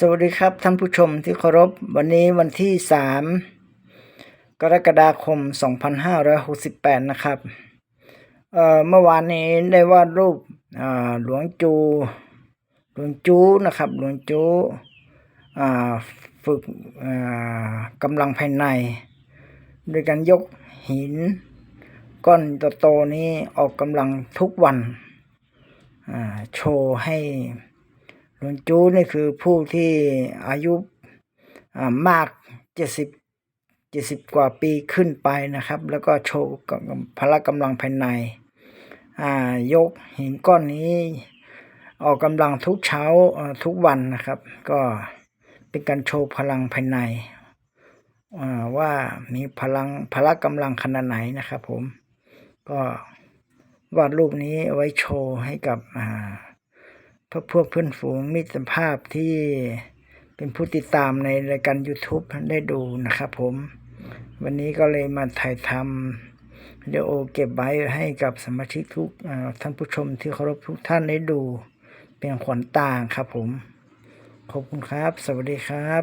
สวัสดีครับท่านผู้ชมที่เคารพ วันนี้วันที่ 3 กรกฎาคม 2568 นะครับเอ่อเมื่อวานนี้ได้วาดรูปอ่าหลวงจู หลวงจูนะครับ หลวงจูอ่าฝึกอ่ากำลังภายใน โดยการยกหิน ก้อนโตๆนี้ออกกำลังทุกวันอ่าโชว์ให้ หลวงจูนี่คือผู้ที่อายุมากเจ็ดสิบเจ็ดสิบกว่าปีขึ้นไปนะครับ แล้วก็โชว์พละกำลังภายในยกหินก้อนนี้ออกกำลังทุกเช้าทุกวันนะครับ ก็เป็นการโชว์พลังภายในว่ามีพลังพละกำลังขนาดไหนนะครับผมก็วาดรูปนี้เอาไว้โชว์ให้กับ พพวกเพื่อนฝูงมิตรภาพที่เป็นผู้ติดตามในรายการ YouTube ได้ดูนะครับผม วันนี้ก็เลยมาถ่ายทำวิดีโอเก็บไว้ให้กับสมาชิกทุกท่านผู้ชมที่เคารพทุกท่านได้ดู เป็นขวัญตาครับผม ขอบคุณครับ สวัสดีครับ